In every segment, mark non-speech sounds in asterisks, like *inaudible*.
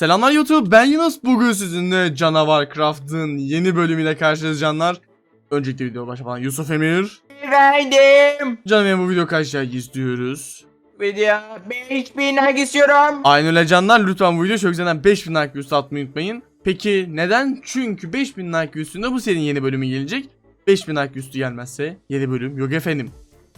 Selamlar YouTube ben Yunus bugün sizinle Canavar Craft'ın yeni bölümüyle karşınızdayız canlar. Öncelikle video başlamadan Yusuf Emir. Efendim. Canım benim bu video kaç like istiyoruz? Video 5000 hak istiyorum. Aynı öyle canlar lütfen bu video çok güzelden 5000 like üstü atmayı unutmayın. Peki neden? Çünkü 5000 like üstünde bu serinin yeni bölümü gelecek. 5000 like üstü gelmezse yeni bölüm yok efendim.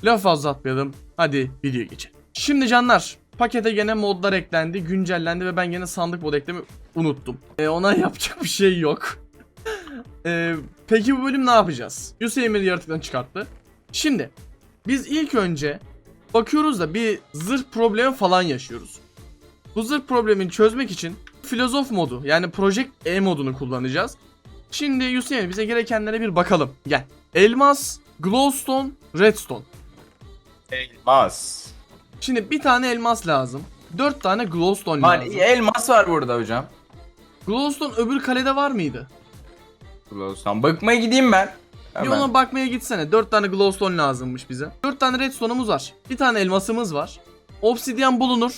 Laf fazla atmayalım. Hadi videoya geçelim. Şimdi canlar pakete gene modlar eklendi, güncellendi ve ben gene sandık mod eklemeyi unuttum. E, ona *laughs* yapacak bir şey yok. *laughs* E, peki bu bölüm ne yapacağız? Yusuf Emir yaratıktan çıkarttı. Şimdi biz ilk önce bakıyoruz da bir zırh problemi falan yaşıyoruz. Bu zırh problemini çözmek için filozof modu yani Project E modunu kullanacağız. Şimdi Emir bize gerekenlere bir bakalım. Gel. Elmas, glowstone, redstone. Elmas. Şimdi bir tane elmas lazım. 4 tane glowstone Var, lazım. elmas var burada hocam. Glowstone öbür kalede var mıydı? Glowstone. Bakmaya gideyim ben. Bir Hemen. ona bakmaya gitsene. 4 tane glowstone lazımmış bize. 4 tane redstone'umuz var. Bir tane elmasımız var. Obsidian bulunur.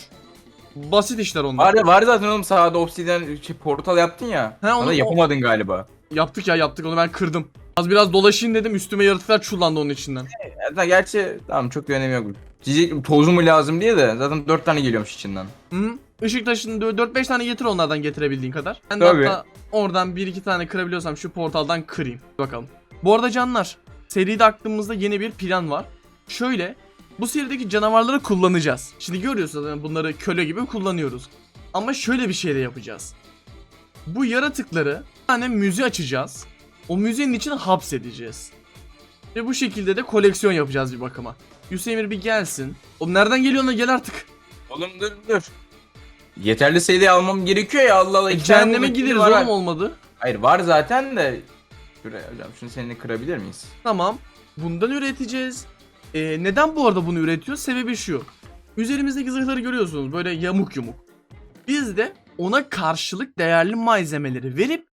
Basit işler onlar. Var, var zaten oğlum sağda obsidian şey, portal yaptın ya. He, onu- Onu yapamadın galiba. Yaptık ya yaptık onu ben kırdım. Az biraz dolaşayım dedim üstüme yaratıklar çullandı onun içinden. Hatta gerçi tamam çok bir önemi yok. Diyecek tozu mu lazım diye de zaten 4 tane geliyormuş içinden. Hı? Işık taşını 4-5 tane getir onlardan getirebildiğin kadar. Ben de Tabii. hatta oradan 1-2 tane kırabiliyorsam şu portaldan kırayım. Bakalım. Bu arada canlar seride aklımızda yeni bir plan var. Şöyle bu serideki canavarları kullanacağız. Şimdi görüyorsunuz zaten bunları köle gibi kullanıyoruz. Ama şöyle bir şey de yapacağız. Bu yaratıkları bir tane müze açacağız. O müzenin içine hapsedeceğiz. Ve bu şekilde de koleksiyon yapacağız bir bakıma. Hüseyin Emir bir gelsin. Oğlum nereden geliyorsun lan gel artık. Oğlum dur dur. Yeterli sayıda almam gerekiyor ya Allah Allah. E, cehenneme gideriz var. oğlum olmadı. Hayır var zaten de. Şuraya hocam şunu seninle kırabilir miyiz? Tamam. Bundan üreteceğiz. Ee, neden bu arada bunu üretiyor? Sebebi şu. Üzerimizdeki zırhları görüyorsunuz böyle yamuk yumuk. Biz de ona karşılık değerli malzemeleri verip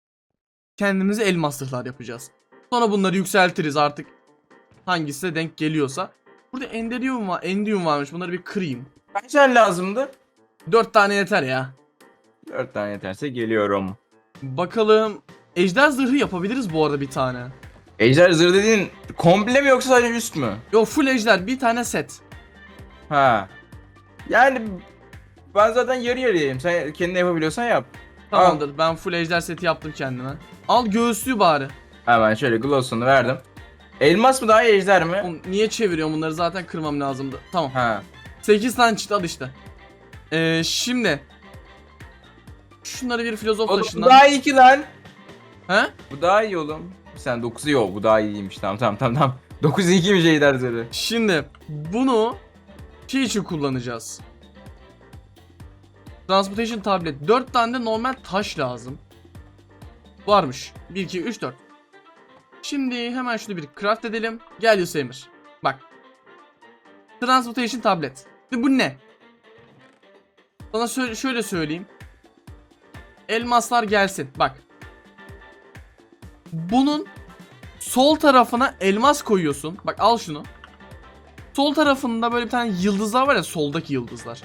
kendimize elmas zırhlar yapacağız. Sonra bunları yükseltiriz artık. Hangisi de denk geliyorsa. Burada enderium var, endium varmış. Bunları bir kırayım. Kaç tane lazımdı? 4 tane yeter ya. 4 tane yeterse geliyorum. Bakalım. Ejder zırhı yapabiliriz bu arada bir tane. Ejder zırh dediğin komple mi yoksa sadece üst mü? Yo full ejder bir tane set. Ha. Yani ben zaten yarı yarıyayım. Sen kendine yapabiliyorsan yap. Tamamdır. Ben full ejder seti yaptım kendime. Al göğüslüğü bari. Hemen şöyle glowstone'u verdim. Elmas mı daha iyi ejder mi? Oğlum niye çeviriyorum bunları zaten kırmam lazımdı. Tamam. Ha. 8 tane çıktı al işte. Ee, şimdi. Şunları bir filozof Oğlum bu taşından. daha iyi ki lan. He? Bu daha iyi oğlum. Sen 9'u yok. Bu daha iyiymiş. Tamam tamam tamam tamam. 9 2'ymiş ejder zırhı. Şimdi bunu şey için kullanacağız. Transportation tablet. 4 tane de normal taş lazım. Varmış. 1 2 3 4. Şimdi hemen şunu bir craft edelim. Gel Yusemir. Bak. Transportation tablet. Şimdi bu ne? Sana sö- şöyle söyleyeyim. Elmaslar gelsin. Bak. Bunun sol tarafına elmas koyuyorsun. Bak al şunu. Sol tarafında böyle bir tane yıldızlar var ya soldaki yıldızlar.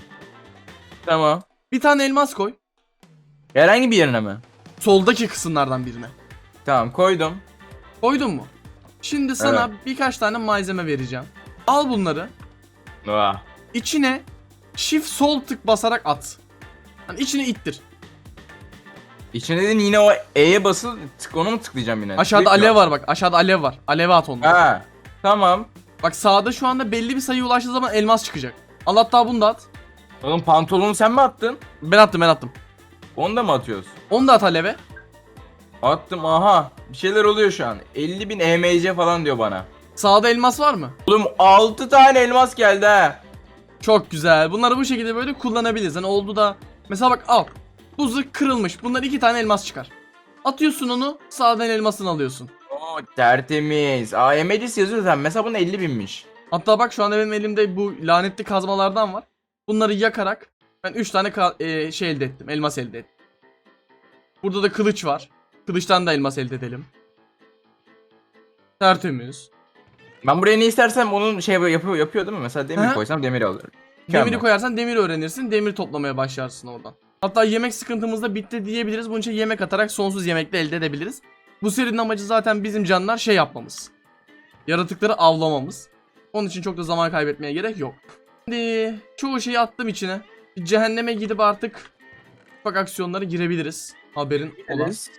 Tamam. Bir tane elmas koy. Herhangi bir yerine mi? Soldaki kısımlardan birine. Tamam koydum. Koydun mu? Şimdi sana birkaç tane malzeme vereceğim. Al bunları. Vah. İçine shift sol tık basarak at. Yani içine ittir. İçine dedin yine o E'ye basılı tık onu mu tıklayacağım yine? Aşağıda Tıklayıp alev var bak. Aşağıda alev var. Aleve at onu. Ha. Tamam. Bak sağda şu anda belli bir sayıya ulaştığı zaman elmas çıkacak. Al hatta bunu da at. Oğlum pantolonu sen mi attın? Ben attım ben attım. Onu da mı atıyoruz? Onu da at aleve. Attım aha. Bir şeyler oluyor şu an. 50 bin EMC falan diyor bana. Sağda elmas var mı? Oğlum 6 tane elmas geldi ha. Çok güzel. Bunları bu şekilde böyle kullanabiliriz. Hani oldu da mesela bak al. Bu zırh kırılmış. Bunlar iki tane elmas çıkar. Atıyorsun onu sağdan elmasını alıyorsun. Oo tertemiz. Aa EMC'si yazıyor zaten. Mesela bunun 50 binmiş. Hatta bak şu anda benim elimde bu lanetli kazmalardan var. Bunları yakarak ben 3 tane e, şey elde ettim. Elmas elde ettim. Burada da kılıç var. Kılıçtan da elmas elde edelim. Tertemiz. Ben buraya ne istersem onun şey yapıyor, yapıyor değil mi? Mesela demir Hı koysam demir alıyorum. Demiri koyarsan demir öğrenirsin. Demir toplamaya başlarsın oradan. Hatta yemek sıkıntımız da bitti diyebiliriz. Bunun için yemek atarak sonsuz yemek de elde edebiliriz. Bu serinin amacı zaten bizim canlar şey yapmamız. Yaratıkları avlamamız. Onun için çok da zaman kaybetmeye gerek yok. Şimdi çoğu şeyi attım içine. Bir cehenneme gidip artık ufak aksiyonlara girebiliriz. Haberin olan. Ederiz.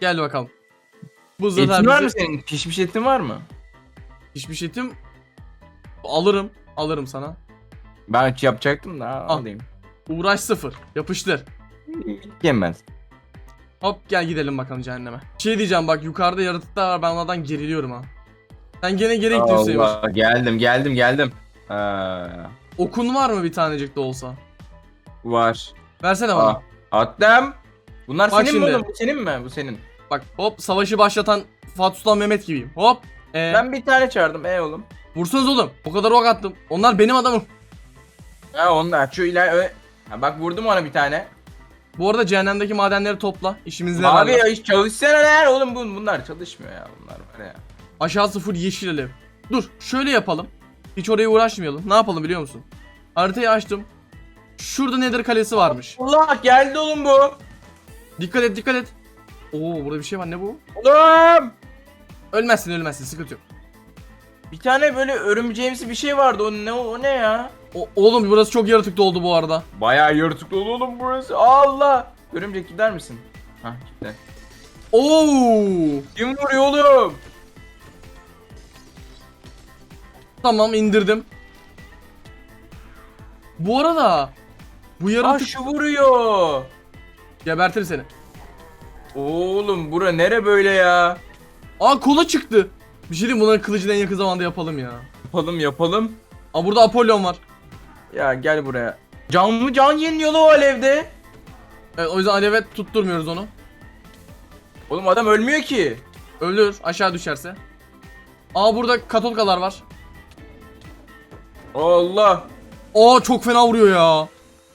Gel bakalım. Bu Etin var mı senin? Pişmiş etin var mı? pişmiş etim alırım. Alırım sana. Ben hiç yapacaktım da Al. alayım. Uğraş sıfır. Yapıştır. Yemez. Hop gel gidelim bakalım cehenneme. Şey diyeceğim bak yukarıda yaratıklar var ben onlardan geriliyorum ha. Sen gene gene gidiyorsun. Allah geldim geldim geldim. Aa, Okun var mı bir tanecik de olsa? var. Versene bana. Aa, attım. Bunlar Bak senin mi şimdi. oğlum? Bu senin mi? Bu senin. Bak hop savaşı başlatan Fatih Sultan Mehmet gibiyim. Hop. Ee, Ben bir tane çağırdım. E oğlum. vursanız oğlum. O kadar ok attım. Onlar benim adamım. Ha onlar şu iler ö- ha, bak vurdum ona bir tane. Bu arada cehennemdeki madenleri topla. İşimizle Abi beraber. ya hiç çalışsana lan oğlum bun bunlar çalışmıyor ya bunlar var ya. Aşağısı full yeşil alev. Dur şöyle yapalım. Hiç oraya uğraşmayalım. Ne yapalım biliyor musun? Haritayı açtım. Şurada Nether kalesi varmış. Allah geldi oğlum bu. Dikkat et dikkat et. Oo burada bir şey var ne bu? Oğlum. Ölmezsin ölmezsin sıkıntı yok. Bir tane böyle örümceğimsi bir şey vardı o ne o ne ya? O, oğlum burası çok yaratıklı oldu bu arada. Bayağı yırtıklı oldu oğlum burası. Allah. Örümcek gider misin? Hah gitti. Oo! Kim vuruyor oğlum? Tamam indirdim. Bu arada bu yaratık şu vuruyor. gebertir seni. Oğlum bura nere böyle ya? Aa kola çıktı. Bir şey diyeyim bunların kılıcını en yakın zamanda yapalım ya. Yapalım yapalım. Aa burada Apollon var. Ya gel buraya. Can mı can yeniliyor lan o alevde? Evet o yüzden aleve tutturmuyoruz onu. Oğlum adam ölmüyor ki. Ölür aşağı düşerse. Aa burada katolkalar var. Allah. Aa çok fena vuruyor ya.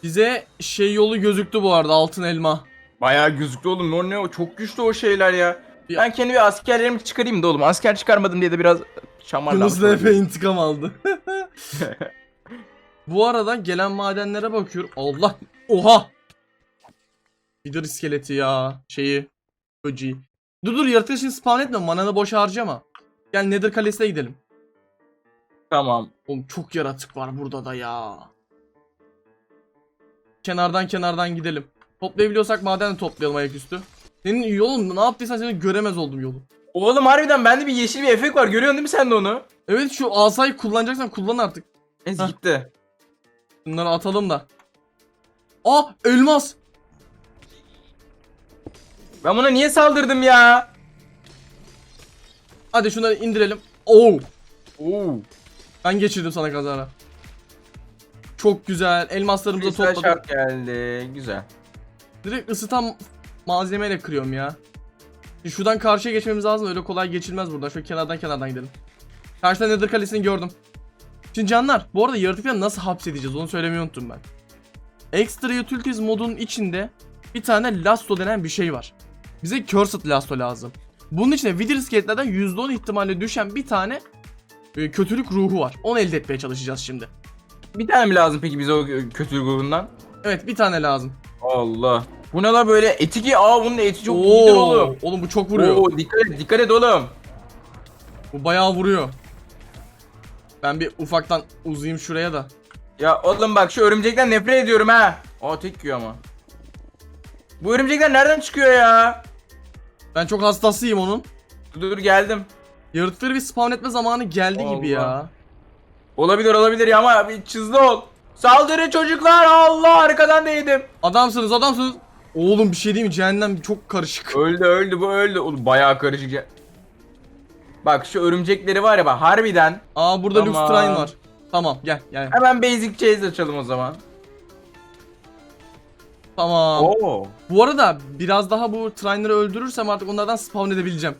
Bize şey yolu gözüktü bu arada altın elma. Bayağı gözüktü oğlum. O ne o? Çok güçlü o şeyler ya. Ya- Ben kendi bir askerlerimi çıkarayım da oğlum. Asker çıkarmadım diye de biraz şamarlanmış. Efe olayım. intikam aldı. *laughs* Bu arada gelen madenlere bakıyorum. Allah. Oha. Wither iskeleti ya. Şeyi. Böceği. Dur dur yaratığı şimdi spawn etme. Mananı boş harcama. Gel Nether Kalesi'ne gidelim. Tamam. Oğlum çok yaratık var burada da ya. Kenardan kenardan gidelim. Toplayabiliyorsak maden de toplayalım ayaküstü. Senin yolun ne yaptıysan seni göremez oldum yolu. Oğlum harbiden bende bir yeşil bir efekt var. Görüyorsun değil mi sen de onu? Evet şu asayı kullanacaksan kullan artık. Ez gitti. Bunları atalım da. Aa elmas. Ben buna niye saldırdım ya? Hadi şunları indirelim. Oo. Oo. Ben geçirdim sana kazara. Çok güzel. Elmaslarımızı Kristal topladık. şart geldi. Güzel. Direkt ısıtan malzemeyle kırıyorum ya. Şimdi Şuradan karşıya geçmemiz lazım. Öyle kolay geçilmez buradan. Şöyle kenardan kenardan gidelim. Karşıda Nether Kalesi'ni gördüm. Şimdi canlar bu arada yaratıkları nasıl hapsedeceğiz onu söylemeyi unuttum ben. Extra Utilities modunun içinde bir tane Lasso denen bir şey var. Bize Cursed Lasso lazım. Bunun içine Wither iskeletlerden %10 ihtimalle düşen bir tane e, kötülük ruhu var. Onu elde etmeye çalışacağız şimdi. Bir tane mi lazım peki bize o kötülük grubundan? Evet bir tane lazım. Allah. Bu ne la böyle? Eti ki aa bunun eti çok iyidir oğlum. Oğlum bu çok vuruyor. Oo, dikkat et dikkat et oğlum. Bu bayağı vuruyor. Ben bir ufaktan uzayayım şuraya da. Ya oğlum bak şu örümcekten nefret ediyorum ha. Aa tek yiyor ama. Bu örümcekler nereden çıkıyor ya? Ben çok hastasıyım onun. Dur dur geldim. Yaratıkları bir spawn etme zamanı geldi gibi ya. Allah. Olabilir olabilir ya ama bir hızlı ol. Saldırı çocuklar Allah arkadan değdim. Adamsınız adamsınız. Oğlum bir şey değil mi? Cehennem çok karışık. Öldü öldü bu öldü. Oğlum bayağı karışık. ya. Bak şu örümcekleri var ya bak harbiden. Aa burada Lux Tamam. Trine var. Tamam gel gel. Hemen basic chase açalım o zaman. Tamam. Oo. Bu arada biraz daha bu Trine'ları öldürürsem artık onlardan spawn edebileceğim.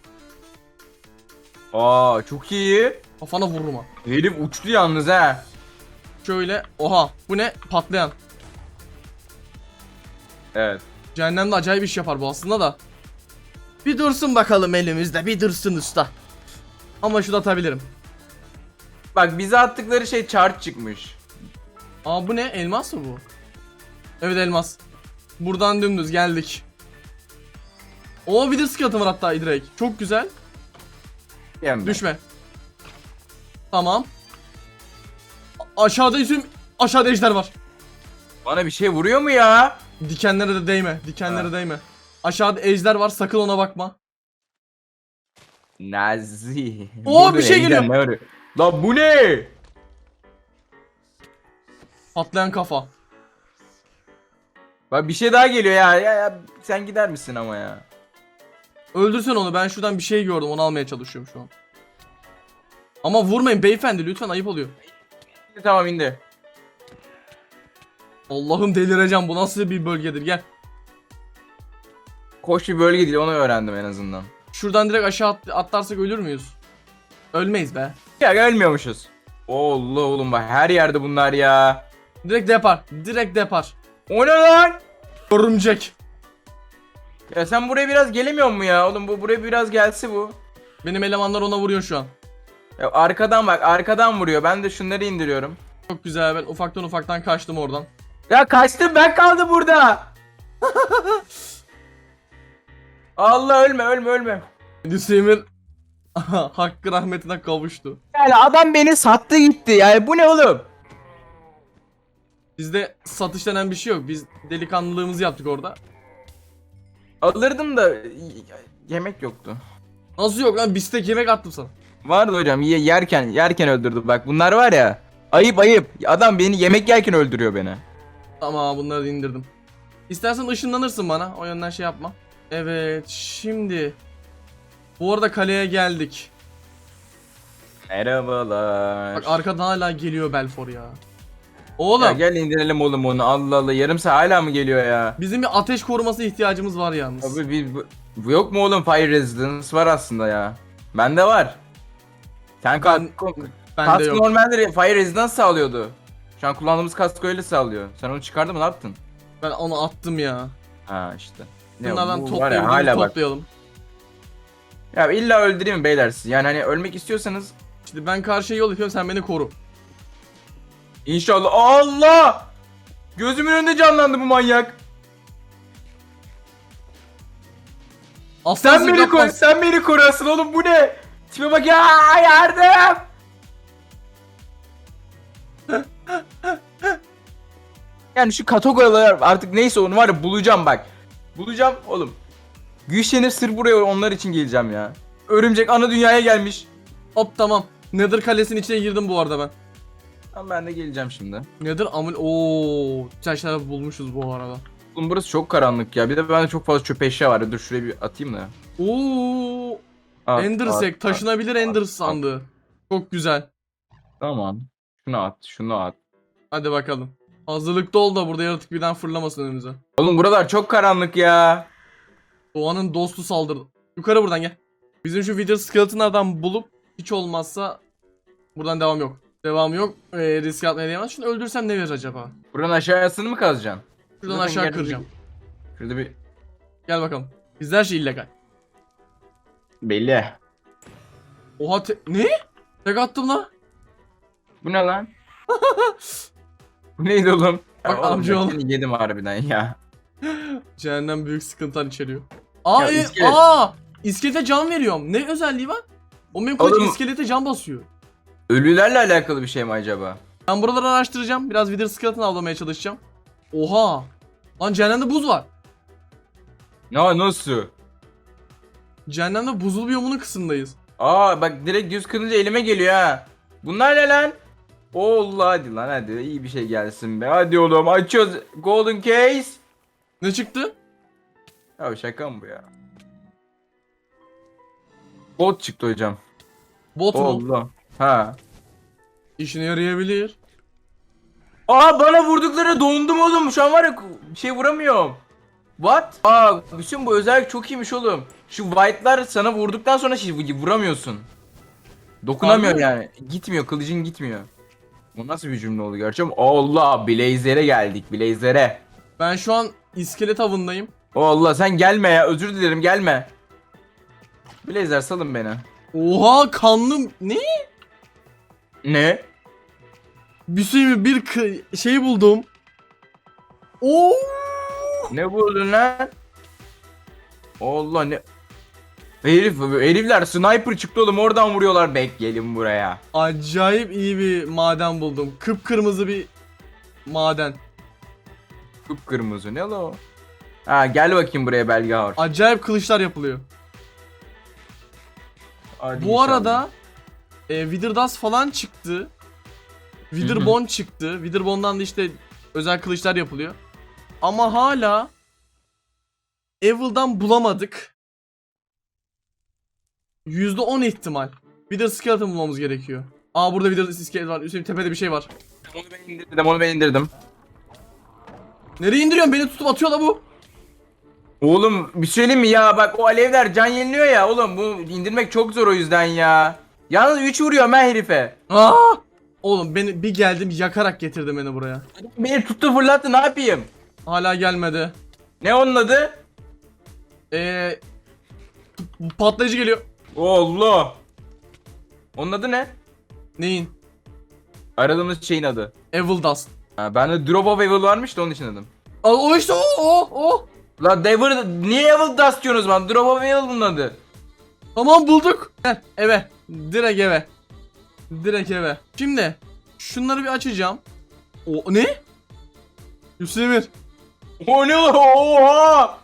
Aa çok iyi. Kafana vururum ha. Herif uçtu yalnız ha. Şöyle. Oha. Bu ne? Patlayan. Evet. Cehennemde acayip iş yapar bu aslında da. Bir dursun bakalım elimizde. Bir dursun usta. Ama şunu atabilirim. Bak bize attıkları şey chart çıkmış. Aa bu ne? Elmas mı bu? Evet elmas. Buradan dümdüz geldik. O bir de sıkıntı var hatta direkt. Çok güzel. Yem ben. Düşme. Tamam. A- aşağıda isim aşağıda ejder var. Bana bir şey vuruyor mu ya? Dikenlere de değme. Dikenlere Ha. değme. Aşağıda ejder var. Sakın ona bakma. Nazi. Oo, *laughs* bir şey geliyor. ne arıyor? Lan bu ne? Patlayan kafa. Bak bir şey daha geliyor ya. ya, ya sen gider misin ama ya? Öldürsen onu. Ben şuradan bir şey gördüm. Onu almaya çalışıyorum şu an. Ama vurmayın beyefendi lütfen ayıp oluyor. Tamam indi. Allah'ım delireceğim. Bu nasıl bir bölgedir? Gel. Koş bir bölge değil onu öğrendim en azından. Şuradan direkt aşağı at- atlarsak ölür müyüz? Ölmeyiz be. Ya ölmüyormuşuz. Allah oğlum bak her yerde bunlar ya. Direkt depar. Direkt depar. O ne lan? Örümcek. Ya sen buraya biraz gelemiyor mu ya? Oğlum bu buraya biraz gelse bu. Benim elemanlar ona vuruyor şu an. Ya arkadan bak arkadan vuruyor. Ben de şunları indiriyorum. Çok güzel ben ufaktan ufaktan kaçtım oradan. Ya kaçtım ben kaldım burada. *laughs* Allah ölme ölme ölme. Hüseyin *laughs* hakkı rahmetine kavuştu. Yani adam beni sattı gitti. Yani bu ne oğlum? Bizde satış denen bir şey yok. Biz delikanlılığımızı yaptık orada. Alırdım da yemek yoktu. Nasıl yok lan bistek yemek attım sana. Vardı hocam ye- yerken yerken öldürdü bak bunlar var ya. Ayıp ayıp. Adam beni yemek yerken öldürüyor beni. Tamam bunları da indirdim. İstersen ışınlanırsın bana. O yönden şey yapma. Evet şimdi. Bu arada kaleye geldik. Merhabalar. Bak arkadan hala geliyor Belfor ya. Oğlum Ya gel indirelim oğlum onu. Allah Allah yarım saat hala mı geliyor ya? bizim bir ateş koruması ihtiyacımız var yalnız. Abi bir, bu, yok mu oğlum fire resistance var aslında ya. Bende var. Sen kask, Bende kask yok. normalde fire resistance sağlıyordu. Şu an kullandığımız kask öyle sağlıyor. Sen onu çıkardın mı ne yaptın? Ben onu attım ya. Ha işte. Ya Bunlardan bu var ya, hala bak. toplayalım. Ya illa öldüreyim beyler sizi? Yani hani ölmek istiyorsanız Şimdi ben karşıya yol yapıyorum sen beni koru. İnşallah Allah! Gözümün önünde canlandı bu manyak. Aslan Sen beni zıplatmaz. sen beni koru asıl oğlum bu ne? Tipe bak ya yardım! *laughs* yani şu kategoriler artık neyse onu var ya bulacağım bak. Bulacağım oğlum. Güçlenir sır buraya onlar için geleceğim ya. Örümcek ana dünyaya gelmiş. Hop tamam. Nether kalesinin içine girdim bu arada ben. Ama ben de geleceğim şimdi. Nether amul ooo taşları bulmuşuz bu arada. Oğlum burası çok karanlık ya. Bir de bende çok fazla çöp eşya var. Dur şuraya bir atayım da. Oo At, Endersek at, taşınabilir at, Ender at. sandığı. Çok güzel. Tamam. Şunu at, şunu at. Hadi bakalım. Hazırlıklı ol da burada yaratık birden fırlamasın önümüze. Oğlum buralar çok karanlık ya. Doğanın dostu saldırdı. Yukarı buradan gel. Bizim şu Wither Skeleton'lardan bulup hiç olmazsa buradan devam yok. Devam yok. Ee, risk atmaya değmez. Şunu öldürsem ne verir acaba? Buranın aşağısını mı kazacaksın? Şuradan aşağı yerde kıracağım. bir- Şurada bir Gel bakalım. Bizde her şey illegal. belli. Oha te- ne? Tek attım lan. Bu ne lan? *laughs* Bu neydi oğlum? Bak Ya oğlum, amca ben oğlum. seni yedim harbiden ya. *laughs* Cehennem büyük sıkıntılar içeriyor. Aa, Ya e- iskelet. aa iskelete can veriyorum. Ne özelliği var? O benim kılıç Oğlum- iskelete can basıyor. Ölülerle alakalı bir şey mi acaba? Ben buraları araştıracağım. Biraz Wither Skeleton avlamaya çalışacağım. Oha. Lan cehennemde buz var. Ne nasıl? Cehennemde buzul biyomunun kısımdayız. Aa bak direkt düz kırınca elime geliyor ha. Bunlar ne lan? Allah hadi lan hadi iyi bir şey gelsin be. Hadi oğlum açıyoruz. Golden case. Ne çıktı? Ya şaka mı bu ya? Bot çıktı hocam. Bot mu? Allah. Ha. İşine yarayabilir. Aa bana vurdukları dondum oğlum. Şu an var ya bir şey vuramıyorum. What? Aa bütün bu özellik çok iyiymiş oğlum. Şu white'lar sana vurduktan sonra şey vuramıyorsun. Dokunamıyor mi? yani. Gitmiyor kılıcın gitmiyor. Bu nasıl bir cümle oldu gerçekten? Allah Blazer'e geldik Blazer'e. Ben şu an iskelet avındayım. Allah sen gelme ya özür dilerim gelme. Blazer salın beni. Oha kanlı ne? Ne? Bir şey mi bir kı- şey buldum. Oo! Ne buldun lan? Allah ne? Herif, herifler sniper çıktı oğlum oradan vuruyorlar. Bek gelin buraya. Acayip iyi bir maden buldum. Kıpkırmızı bir maden. Kıpkırmızı ne la o? Ha gel bakayım buraya Belgahor. Acayip kılıçlar yapılıyor. Hadi Bu inşallah. arada e, Witherdas falan çıktı. Witherbone çıktı. Witherbond'dan da işte özel kılıçlar yapılıyor. Ama hala Evil'dan bulamadık. %10 ihtimal. Wither Skeleton bulmamız gerekiyor. Aa burada Wither Skeleton var. Üstelik tepede bir şey var. Onu ben indirdim onu ben indirdim. Nereye indiriyorsun? Beni tutup atıyor la bu. Oğlum bir söyleyeyim mi ya bak o alevler can yeniliyor ya oğlum bu indirmek çok zor o yüzden ya. Yalnız 3 vuruyor ben herife. Aa! Oğlum beni bir geldim yakarak getirdi beni buraya. Beni tuttu fırlattı ne yapayım? Hala gelmedi. Ne onun adı? Eee patlayıcı geliyor. Allah. Onun adı ne? Neyin? Aradığımız şeyin adı. Evil Dust. Ha, bende Drop of Evil varmış da onun için adım. Aa, o işte o o o. La Devil niye Evil Dust diyorsunuz lan? Drop of Evil bunun adı. Tamam bulduk. Gel eve. Direkt eve. Direkt eve. Şimdi şunları bir açacağım. O ne? Yusuf Emir. O ne lan? Oha!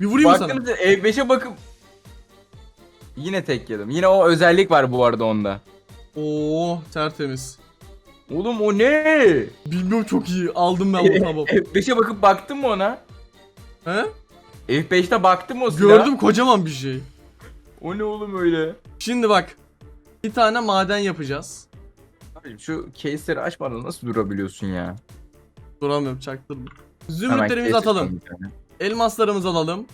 Bir vurayım mı sana? Baktınız F5'e bakıp Yine tek yedim. Yine o özellik var bu arada onda. Oo tertemiz. Oğlum o ne? Bilmiyorum çok iyi. Aldım ben bunu tamam. F5'e bakıp baktın mı ona? He? F5'te baktın mı o silaha? Gördüm kocaman bir şey. O ne oğlum öyle? Şimdi bak. Bir tane maden yapacağız. Abi şu case'leri açmadan nasıl durabiliyorsun ya? Duramıyorum çaktırdım. Zümrütlerimizi case atalım. bir tane. Elmaslarımızı alalım.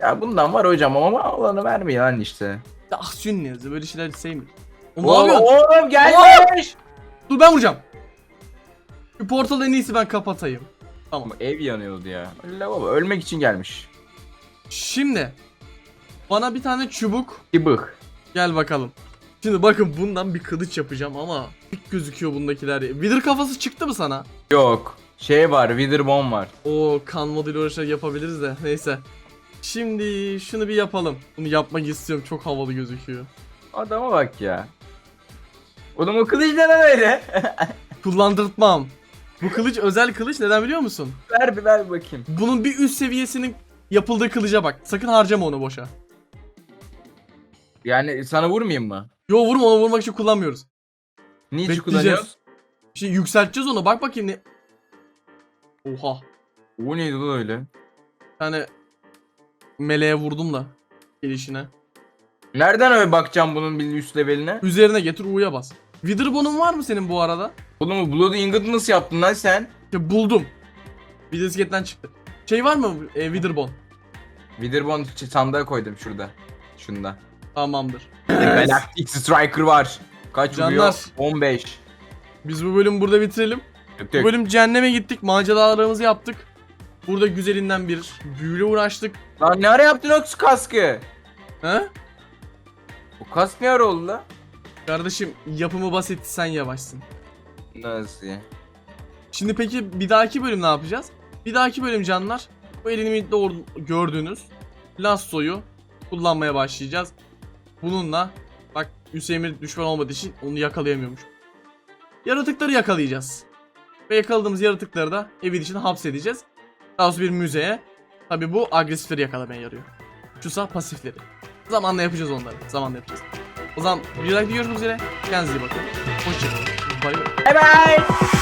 Ya bundan var hocam ama alanı vermiyor lan işte. Ah sünniyiz böyle şeyler sevmiyorum. O ne Oğlum, yapıyorsun? oğlum gelmiş! Dur ben vuracağım. Şu portalı en iyisi ben kapatayım. Tamam. Ama ev yanıyordu ya. Baba ölmek için gelmiş. Şimdi bana bir tane çubuk Kibık. Gel bakalım. Şimdi bakın bundan bir kılıç yapacağım ama ilk gözüküyor bundakiler. Wither kafası çıktı mı sana? Yok. Şey var, Witherbone var. O kan modülü uğraşarak yapabiliriz de neyse. Şimdi şunu bir yapalım. Bunu yapmak istiyorum çok havalı gözüküyor. Adama bak ya. Oğlum o kılıç ne lan öyle? *laughs* Kullandırtmam. Bu kılıç özel kılıç neden biliyor musun? ver bir ver bir bakayım. Bunun bir üst seviyesinin yapıldığı kılıca bak. Sakın harcama onu boşa. Yani sana vurmayayım mı? Yo vurma onu vurmak için kullanmıyoruz. Niçin Bekleyeceğiz. kullanıyoruz? Şimdi yükselteceğiz onu bak bakayım ne. Oha. O neydi lan öyle? Tane meleğe vurdum da gelişine. Nereden öyle bakacağım bunun bir üst leveline? Üzerine getir U'ya bas. Witherbon'un var mı senin bu arada? Oğlum Blood Ingot nasıl yaptın lan sen? Ya buldum. Bir disketten çıktı. Şey var mı e, Witherbon? Witherbone ç- sandığa koydum şurada. Şunda. Tamamdır. Galactic Striker var. Kaç vuruyor? Canlar. 15. Biz bu bölümü burada bitirelim. Tık Bu tık. bölüm cehenneme gittik. Maceralarımızı yaptık. Burada güzelinden bir büyüyle uğraştık. Lan ne ara yaptın o kaskı? He? O kask ne ara oldu lan? Kardeşim yapımı basit sen yavaşsın. Nasıl ya? Şimdi peki bir dahaki bölüm ne yapacağız? Bir dahaki bölüm canlar bu elimde or- gördüğünüz lassoyu kullanmaya başlayacağız. Bununla bak Hüseyin düşman olmadığı için onu yakalayamıyormuş. Yaratıkları yakalayacağız. Ve yakaladığımız yaratıkları da evin içine hapsedeceğiz. Daha sonra bir müzeye. Tabi bu agresifleri yakalamaya yarıyor. Şusa pasifleri. Zamanla yapacağız onları. Zamanla yapacağız. O zaman bir dahaki görüşmek üzere. Kendinize iyi bakın. Hoşçakalın. Bay bay. Bye bye.